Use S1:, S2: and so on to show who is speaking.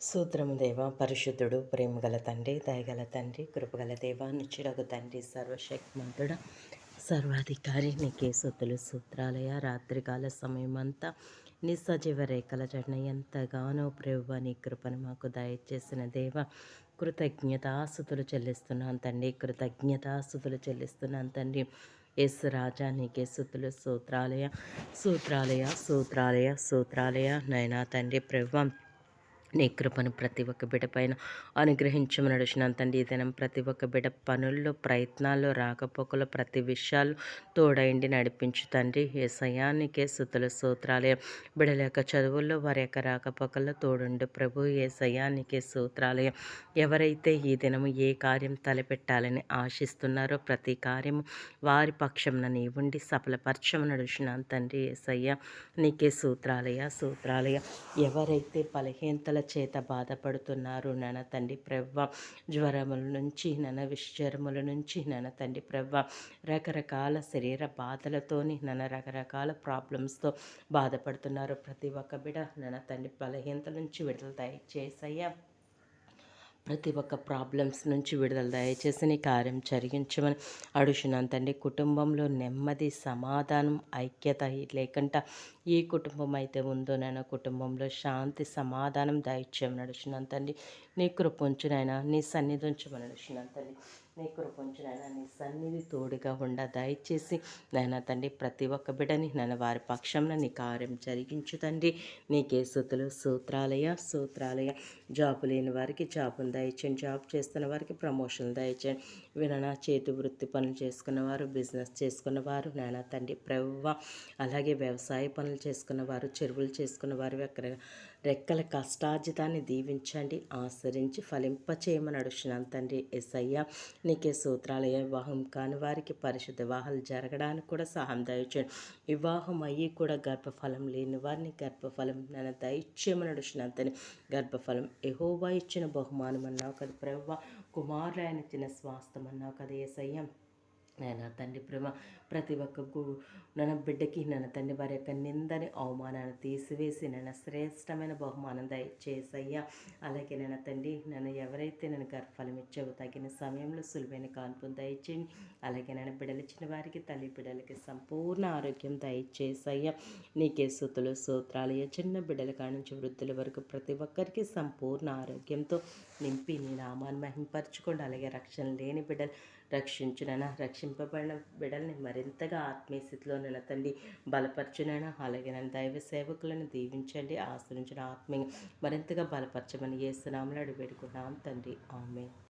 S1: సూత్రము దేవ పరిశుద్ధుడు ప్రేమగల తండ్రి దయగల తండ్రి కృపగల దేవ నిచ్చుడగు తండ్రి సర్వశక్తిమంతుడ సర్వాధికారి నీకే సొత్తులు సూత్రాలయ రాత్రికాల సమయమంతా నీ సజీవ రేఖల జన ఎంతగానో ప్రభు నీ కృపను మాకు దయచేసిన దేవ కృతజ్ఞతాసుతులు చెల్లిస్తున్నాను తండ్రి కృతజ్ఞతాసుతులు చెల్లిస్తున్నాను తండ్రి. ఎస్ రాజా నీకే సుతులు సూత్రాలయ సూత్రాలయ సూత్రాలయ సూత్రాలయ నైనా తండ్రి ప్రభు నీ కృపను ప్రతి ఒక్క బిడ పైన అనుగ్రహించమని నడిచిన తండ్రి. దినం ప్రతి ఒక్క బిడ పనుల్లో ప్రయత్నాల్లో రాకపోకలు ప్రతి విషయాలు తోడైండి నడిపించు తండ్రి. ఏ సయానికే సుతుల సూత్రాలే బిడల యొక్క చదువుల్లో వారి యొక్క రాకపోకల్లో తోడుండు ప్రభు. ఏ సయానికే సూత్రాలయం ఎవరైతే ఈ దినము ఏ కార్యం తలపెట్టాలని ఆశిస్తున్నారో ప్రతి కార్యము వారి పక్షంన నీవుండి ఉండి సఫలపరచము నడుచిన తండ్రి. ఏసయ్య నీకే సూత్రాలయ సూత్రాలయ ఎవరైతే బలహీనతల చేత బాధపడుతున్నారు నన తండ్రి ప్రవ్వ. జ్వరముల నుంచి నన విశ్వరముల నుంచి నన తండ్రి ప్రవ్వ. రకరకాల శరీర బాధలతోని నన రకరకాల ప్రాబ్లమ్స్తో బాధపడుతున్నారు. ప్రతి ఒక్క బిడ నన తండ్రి బలహీనత నుంచి విడుదల దయచేసయ్యా. ప్రతి ఒక్క ప్రాబ్లమ్స్ నుంచి విడుదల దయచేసి నీ కార్యం జరిగించమని అడుగుతున్నాను తండ్రి కుటుంబంలో నెమ్మది సమాధానం ఐక్యత లేకుండా ఏ కుటుంబం అయితే ఉందో నేను కుటుంబంలో శాంతి సమాధానం దయచేయమని అడుగుతున్నాను తండ్రి నీ కృపంచునైనా నీ సన్నిధి ఉంచమని అడుగుతున్నాను తండ్రి నీ కృపంచు నాయన నీ సన్నిధి తోడుగా ఉండ దయచేసి నాయన తండ్రి ప్రతి ఒక్క బిడని నన్ను వారి పక్షంలో నీ కార్యం జరిగించు తండ్రి. నీకే సుతులు సూత్రాలయ సూత్రాలయ జాబు లేని వారికి జాబును దయచేయండి. జాబ్ చేస్తున్న వారికి ప్రమోషన్లు దయచేయండి. విననా చేతి వృత్తి పనులు చేసుకున్నవారు బిజినెస్ చేసుకున్నవారు నాయన తండ్రి ప్రవ్వ. అలాగే వ్యవసాయ పనులు చేసుకున్నవారు చెరువులు చేసుకున్నవారు ఎక్కడ రెక్కల కష్టార్జితాన్ని దీవించండి ఆశ్రయించి ఫలింపచేయమని అడుగుతున్నాను తండ్రి ఎస్ఐయ నీకే సూత్రాలయ వివాహం కాని వారికి పరిశుద్ధ వివాహాలు జరగడానికి కూడా సహాయం దయచేయండి. వివాహం అయ్యి కూడా గర్భఫలం లేని వారిని గర్భఫలం నన్ను దయచేయమని అడుగుతున్నాను తండ్రి. గర్భఫలం ఎహోవా ఇచ్చిన బహుమానం అన్నావు కదా ప్రవ్వ. కుమారులైన ఇచ్చిన స్వాస్థం అన్నావు కదా ఏసయ్యం. నాయన తండ్రి ప్రేమ ప్రతి ఒక్క గు నన్న బిడ్డకి నన్న తండ్రి వారి యొక్క నిందని అవమానాన్ని తీసివేసి నన్ను శ్రేష్టమైన బహుమానం దయచేసయ్యా. అలాగే నన్న తండ్రి నన్ను ఎవరైతే నన్ను గర్భఫలం ఇచ్చావో తగిన సమయంలో సులువైన కాన్పును దయచేయండి. అలాగే నన్ను బిడ్డలిచ్చిన వారికి తల్లి బిడ్డలకి సంపూర్ణ ఆరోగ్యం దయచేసయ్యా. నీకే సూతులు సూత్రాలు చిన్న బిడ్డల కానించి వృద్ధుల వరకు ప్రతి ఒక్కరికి సంపూర్ణ ఆరోగ్యంతో నింపి నీ నామాన్ని మహింపరచుకోండి. అలాగే రక్షణ లేని బిడ్డలు రక్షించునైనా? రక్షింపబడిన బిడల్ని మరింతగా ఆత్మీయ స్థితిలో నిలతండి. బలపరచునైనా అలాగే నన్ను దైవ సేవకులను దీవించండి. ఆశ్రయించిన ఆత్మీయ మరింతగా బలపరచమని ఏ సునామలు అడిగి పెడుకున్నాం తండ్రి. ఆమె